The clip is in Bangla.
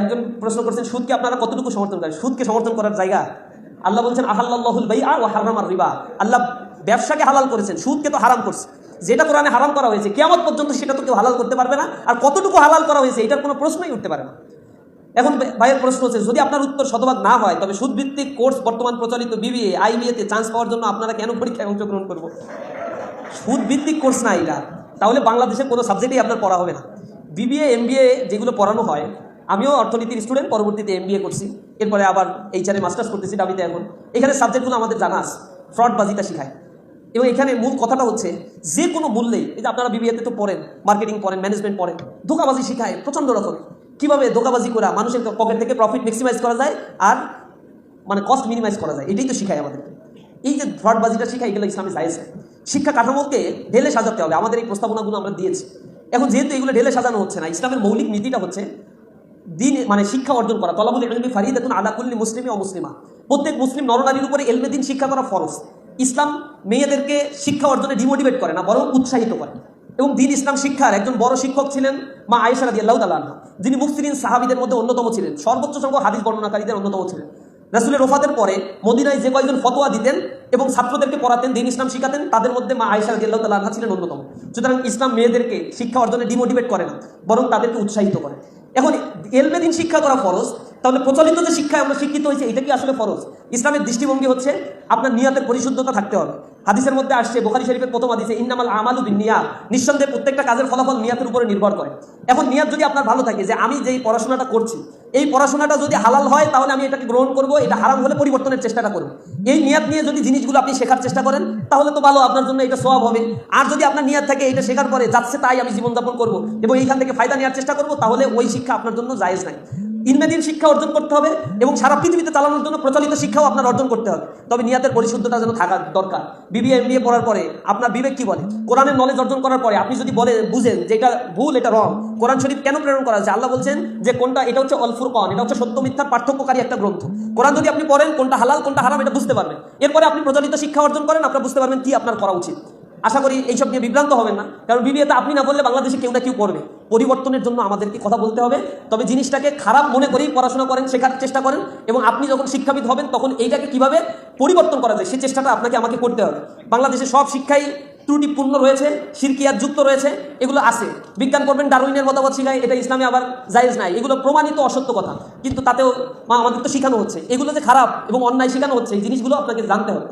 একজন প্রশ্ন করছেন, সুদকে আপনারা কতটুকু সমর্থন করেন? সুদকে সমর্থন করার জায়গা? আল্লাহ বলছেন আহাল্লাহুল বাই ও হারাম আর রিবা। আল্লাহ ব্যবসাকে হালাল করেছেন, সুদকে তো হারাম করছে। যেটা কোরআনে হারাম করা হয়েছে কেমন পর্যন্ত সেটা তো কেউ হালাল করতে পারবে না, আর কতটুকু হালাল করা হয়েছে এটার কোনো প্রশ্নই উঠতে পারে না। এখন ভাইয়ের প্রশ্ন হচ্ছে, যদি আপনার উত্তর শতভাগ না হয়, তবে সুদভিত্তিক কোর্স বর্তমান প্রচলিত বিবিএ, আইবিএতে চান্স পাওয়ার জন্য আপনারা কেন পরীক্ষায় অংশগ্রহণ করব? সুদভিত্তিক কোর্স না এটা। তাহলে বাংলাদেশের কোনো সাবজেক্টেই আপনার পড়া হবে না। বিবিএ, এমবিএ যেগুলো পড়ানো হয় আমিও অর্থনীতির স্টুডেন্ট পরবর্তীতে এমবিএ করছি। এরপরে আবার এইচআরে মাস্টার্স করতেছি ডাবিতে এখন। এখানে সাবজেক্টগুলো আমাদের জানা আছে। ফ্রডবাজিটা শেখায়। এবং এখানে মূল কথাটা হচ্ছে, যে কোনো মূল্যেই, এই যে আপনারা বিবিএতে তো পড়েন মার্কেটিং পড়েন ম্যানেজমেন্ট পড়েন, ধোকাবাজি শেখায় প্রচণ্ড রকম। কীভাবে ধোকাবাজি করা, মানুষের পকেট থেকে প্রফিট ম্যাক্সিমাইজ করা যায় আর মানে কস্ট মিনিমাইজ করা যায়, এটাই তো শিখায় আমাদেরকে। এই যে ফ্রডবাজিটা শিখায়, এগুলো ইসলামে জায়েজ শিক্ষা কাঠামোকে ঢেলে সাজাতে হবে। আমাদের এই প্রস্তাবনাগুলো আমরা দিয়েছি। এখন যেহেতু এগুলো ঢেলে সাজানো হচ্ছে না, ইসলামের মৌলিক নীতিটা হচ্ছে দিন মানে শিক্ষা অর্জন করা। তলাবুল এলমি ফারিদ এখন আলাকুল্লি মুসলিমে অমুসলিমা প্রত্যেক মুসলিম নরনারীর উপরে এলমে দিন শিক্ষা করা ফরজ। ইসলাম মেয়েদেরকে শিক্ষা অর্জনে ডিমোটিভেট করে না, বরং উৎসাহিত করে। এবং দিন ইসলাম শিক্ষার একজন বড় শিক্ষক ছিলেন মা আয়েশা রাদি আল্লাহ তালাহ যিনি মুফসিরিন সাহাবিদের মধ্যে অন্যতম ছিলেন। সর্বোচ্চ সংখ্যক হাদিস বর্ণনাকারীদের অন্যতম ছিলেন। রাসুলের রোফাতের পরে মদিনায় যে কয়েকজন ফতোয়া দিতেন এবং ছাত্রদেরকে পড়াতেন, দিন ইসলাম শিখাতেন, তাদের মধ্যে মা আয়েশা রাদি আল্লাহ তালাহ ছিলেন অন্যতম। সুতরাং ইসলাম মেয়েদেরকে শিক্ষা অর্জনে ডিমোটিভেট করে না, বরং তাদেরকে উৎসাহিত করে। এখন এলমে দিন শিক্ষা করা ফরজ, তাহলে প্রচলিত যে শিক্ষায় আমরা শিক্ষিত হয়েছি, এটা কি আসলে ফরজ? ইসলামের দৃষ্টিভঙ্গি হচ্ছে আপনার নিয়াতের পরিশুদ্ধতা থাকতে হবে। হাদিসের মধ্যে আসছে, বোখারি শরীফের প্রথম হাদিসে, ইন্নামাল আমালু বিন নিয়াত নিঃসন্দেহে প্রত্যেকটা কাজের ফলাফল নিয়াতের উপরে নির্ভর করে। এখন নিয়াত যদি আপনার ভালো থাকে, যে আমি যেই পড়াশোনাটা করছি, এই পড়াশোনাটা যদি হালাল হয়, তাহলে আমি এটাকে গ্রহণ করব, এটা হারাম হলে পরিবর্তনের চেষ্টাটা করব। এই নিয়াত নিয়ে যদি জিনিসগুলো আপনি শেখার চেষ্টা করেন, তাহলে তো ভালো, আপনার জন্য এটা সওয়াব হবে। আর যদি আপনার নিয়াত থাকে, এটা শেখার পরে, যাচ্ছে তাই আমি জীবনযাপন করব এবং এইখান থেকে ফায়দা নেওয়ার চেষ্টা করব, তাহলে ওই শিক্ষা আপনার জন্য জায়েজ নাই। ইনমেদিন শিক্ষা অর্জন করতে হবে এবং সারা পৃথিবীতে চালানোর জন্য প্রচলিত শিক্ষাও আপনার অর্জন করতে হবে। তবে নিয়াতের পরিশুদ্ধতা যেন থাকা দরকার। বিবিএ এম পড়ার পরে আপনার বিবেক কি বলে? কোরআনের নলেজ অর্জন করার পরে আপনি যদি বলে বুঝেন যে এটা ভুল, এটা রং কোরআন শরীফ কেন প্রেরণ করা হয়েছে? আল্লাহ বলছেন যে কোনটা, এটা হচ্ছে অলফুর কন এটা হচ্ছে সত্য মিথ্যার পার্থক্যকারী একটা গ্রন্থ। কোরআন যদি আপনি পড়েন, কোনটা হালাল, কোনটা হারাম, এটা বুঝতে পারবেন। এরপরে আপনি প্রচলিত শিক্ষা অর্জন করেন, আপনারা বুঝতে পারবেন কি আপনার করা উচিত। আশা করি এইসব নিয়ে বিভ্রান্ত হবেন না। কারণ বিবিএতে আপনি না বললে বাংলাদেশে কেউ না কেউ করবে। পরিবর্তনের জন্য আমাদেরকে কথা বলতে হবে। তবে জিনিসটাকে খারাপ মনে করেই পড়াশোনা করেন, শেখার চেষ্টা করেন এবং আপনি যখন শিক্ষাবিদ হবেন, তখন এইটাকে কীভাবে পরিবর্তন করা যায়, সেই চেষ্টাটা আপনাকে আমাকে করতে হবে। বাংলাদেশে সব শিক্ষাই ত্রুটিপূর্ণ রয়েছে শিরকিয়াত যুক্ত রয়েছে, এগুলো আছে। বিজ্ঞান করবেন ডারউইনের মতামত শিখায়, এটা ইসলামে আবার জায়েজ নাই। এগুলো প্রমাণিত অসত্য কথা, কিন্তু তাতেও আমাদের তো শেখানো হচ্ছে। এগুলো যে খারাপ এবং অন্যায় শেখানো হচ্ছে, এই জিনিসগুলো আপনাকে জানতে হবে।